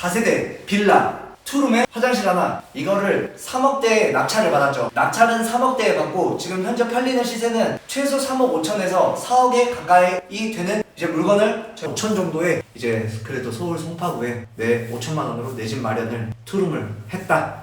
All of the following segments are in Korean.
다세대 빌라 투룸에 화장실 하나. 이거를 3억대에 낙찰을 받았죠. 낙찰은 3억대에 받고 지금 현재 팔리는 시세는 최소 3억 5천에서 4억에 가까이 되는 이제 물건을 5천 정도에 이제 그래도 서울 송파구에 내 5천만 원으로 내 집 마련을 투룸을 했다.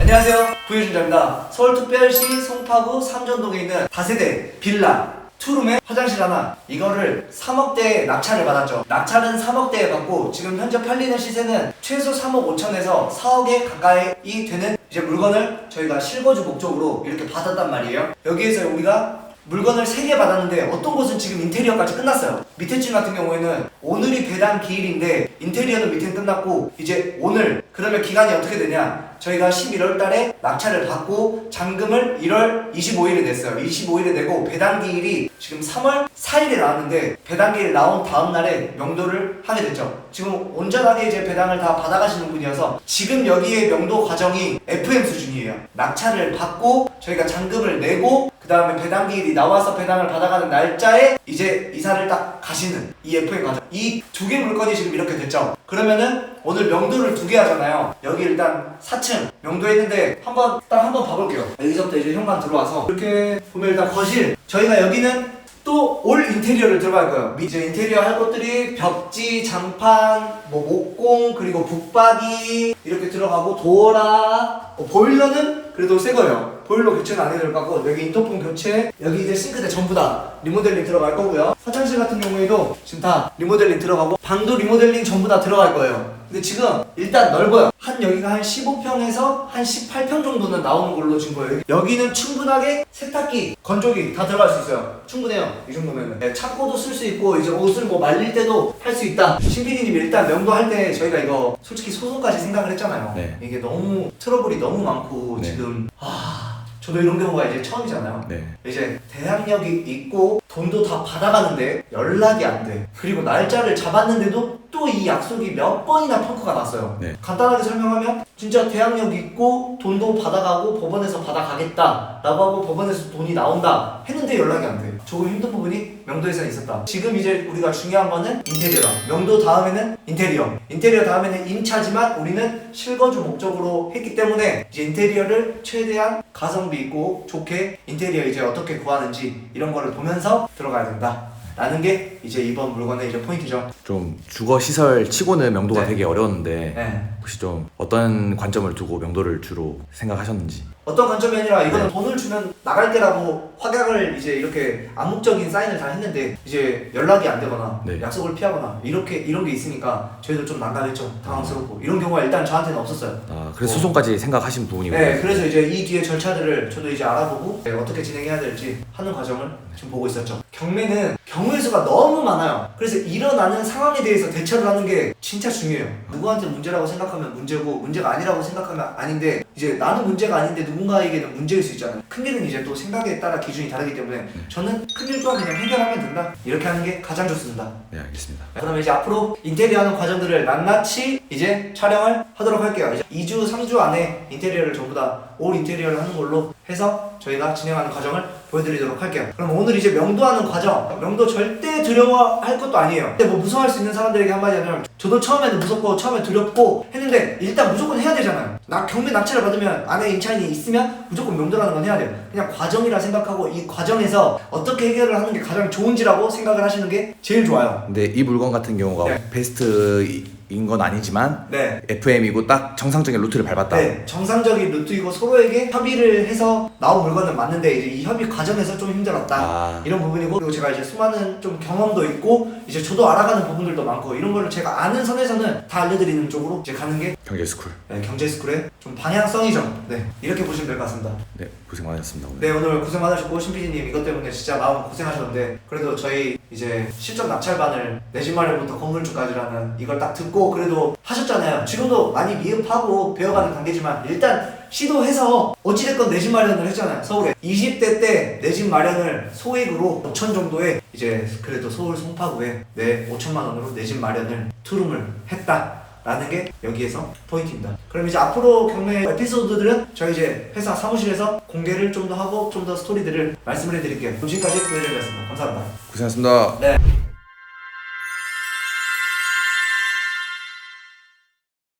안녕하세요. 부유준자입니다. 서울특별시 송파구 삼전동에 있는 다세대 빌라 투룸에 화장실 하나 이거를 3억대에 낙찰을 받았죠 낙찰은 3억대에 받고 지금 현재 팔리는 시세는 최소 3억 5천에서 4억에 가까이 되는 이제 물건을 저희가 실거주 목적으로 이렇게 받았단 말이에요 여기에서 우리가 물건을 3개 받았는데 어떤 곳은 지금 인테리어까지 끝났어요. 밑에 층 같은 경우에는 오늘이 배당 기일인데 인테리어는 밑에 끝났고 이제 오늘 그러면 기간이 어떻게 되냐? 저희가 11월 달에 낙찰을 받고 잔금을 1월 25일에 냈어요. 25일에 내고 배당 기일이 지금 3월 4일에 나왔는데 배당 기일 나온 다음 날에 명도를 하게 됐죠. 지금 온전하게 이제 배당을 다 받아가시는 분이어서 지금 여기에 명도 과정이 FM 수준이에요. 낙찰을 받고 저희가 잔금을 내고 그 다음에 배당 기일이 나와서 배당을 받아가는 날짜에 이제 이사를 딱 가시는 이 FM 과정. 이 두 개 물건이 지금 이렇게 됐죠. 그러면은 오늘 명도를 두 개 하잖아요. 여기 일단 4층 명도했는데 한번 딱 한번 봐볼게요. 여기서부터 이제 현관 들어와서 이렇게 보면 일단 거실. 저희가 여기는 또 올 인테리어를 들어갈 거예요. 이제 인테리어 할 것들이 벽지, 장판, 뭐 목공, 그리고 북박이 이렇게 들어가고 도어라, 어, 보일러는 그래도 새 거예요. 보일러 교체는 안 해도 될 것 같고 여기 인터폰 교체, 여기 이제 싱크대 전부 다 리모델링 들어갈 거고요. 화장실 같은 경우에도 지금 다 리모델링 들어가고 방도 리모델링 전부 다 들어갈 거예요. 근데 지금 일단 넓어요. 한 여기가 한 15평에서 한 18평 정도는 나오는 걸로 준 거예요. 여기는 충분하게 세탁기, 건조기 다 들어갈 수 있어요. 충분해요. 이 정도면은. 네, 창고도 쓸 수 있고 이제 옷을 뭐 말릴 때도 할 수 있다. 신PD님 일단 명도 할 때 저희가 이거 솔직히 소송까지 생각을 했잖아요. 네. 이게 너무 트러블이 너무 많고 네. 지금 아 저도 이런 경우가 이제 처음이잖아요. 네. 이제 대항력이 있고 돈도 다 받아가는데 연락이 안 돼. 그리고 날짜를 잡았는데도 또 이 약속이 몇 번이나 펑크가 났어요. 네. 간단하게 설명하면 진짜 대항력 있고 돈도 받아가고 법원에서 받아가겠다라고 하고 법원에서 돈이 나온다 했는데 연락이 안 돼. 조금 힘든 부분이 명도에서 있었다. 지금 이제 우리가 중요한 거는 인테리어다. 명도 다음에는 인테리어. 인테리어 다음에는 임차지만 우리는 실거주 목적으로 했기 때문에 이제 인테리어를 최대한 가성비 있고 좋게 인테리어 이제 어떻게 구하는지 이런 거를 보면서 들어가야 된다. 라는 게 이제 이번 물건의 이제 포인트죠. 좀 주거 시설 치고는 명도가 네. 되게 어려웠는데 네. 혹시 좀 어떤 관점을 두고 명도를 주로 생각하셨는지. 어떤 관점이 아니라 이거는 네. 돈을 주면 나갈게라고 확약을 이제 이렇게 암묵적인 사인을 다 했는데 이제 연락이 안 되거나 네. 약속을 피하거나 이렇게 이런 게 있으니까 저희도 좀 난감했죠 당황스럽고 이런 경우가 일단 저한테는 없었어요 아, 그래서 어. 소송까지 생각하신 부분이고. 네 그래서 이제 이 뒤에 절차들을 저도 이제 알아보고 네, 어떻게 진행해야 될지 하는 과정을 지금 보고 있었죠 경매는 경우의 수가 너무 많아요. 그래서 일어나는 상황에 대해서 대처를 하는 게 진짜 중요해요. 누구한테 문제라고 생각하면 문제고 문제가 아니라고 생각하면 아닌데 이제 나는 문제가 아닌데 누군가에게는 문제일 수 있잖아요. 큰일은 이제 또 생각에 따라 기준이 다르기 때문에 저는 큰일 또한 그냥 해결하면 된다. 이렇게 하는 게 가장 좋습니다. 네, 알겠습니다. 그러면 이제 앞으로 인테리어 하는 과정들을 낱낱이 이제 촬영을 하도록 할게요. 이제 2주, 3주 안에 인테리어를 전부 다 올 인테리어를 하는 걸로 해서 저희가 진행하는 과정을 보여드리도록 할게요. 그럼 오늘 이제 명도하는 과정, 명도 절대 두려워할 것도 아니에요. 근데 뭐 무서워할 수 있는 사람들에게 한마디 하면 저도 처음에는 무섭고 처음에 두렵고 했는데 일단 무조건 해야 되잖아요. 나 경매 낙찰을 받으면 안에 임차인이 있으면 무조건 명도라는 건 해야 돼요. 그냥 과정이라 생각하고 이 과정에서 어떻게 해결을 하는 게 가장 좋은지라고 생각을 하시는 게 제일 좋아요. 근데 이 물건 같은 경우가 네. 베스트인 건 아니지만 네. FM이고 딱 정상적인 루트를 밟았다. 네, 정상적인 루트이고 서로에게 협의를 해서 나온 물건은 맞는데 이제 이 협의 과정에서 좀 힘들었다 아, 이런 부분이고 그리고 제가 이제 수많은 좀 경험도 있고 이제 저도 알아가는 부분들도 많고 이런 거를 제가 아는 선에서는 다 알려드리는 쪽으로 이제 가는 게 경제 스쿨. 네, 경제스쿨의 좀 방향성이죠. 네, 이렇게 보시면 될 것 같습니다. 네, 고생 많으셨습니다 오늘. 네, 오늘 고생 많으셨고 신PD님 이것 때문에 진짜 마음 고생하셨는데 그래도 저희 이제 실전 낙찰반을 내 집 마련부터 건물 주까지라는 이걸 딱 듣고 그래도 하셨잖아요. 지금도 많이 미흡하고 배워가는 단계지만 일단 시도해서 어찌됐건 내 집 마련을 했잖아요. 서울에 20대 때 내 집 마련을 소액으로 5천 정도에 이제 그래도 서울 송파구에 내 5천만 원으로 내 집 마련을 투룸을 했다. 라는 게 여기에서 포인트입니다. 그럼 이제 앞으로 경매 에피소드들은 저희 이제 회사 사무실에서 공개를 좀 더 하고 좀 더 스토리들을 말씀을 해드릴게요. 지금까지 보여드리겠습니다. 감사합니다. 고생하셨습니다. 네.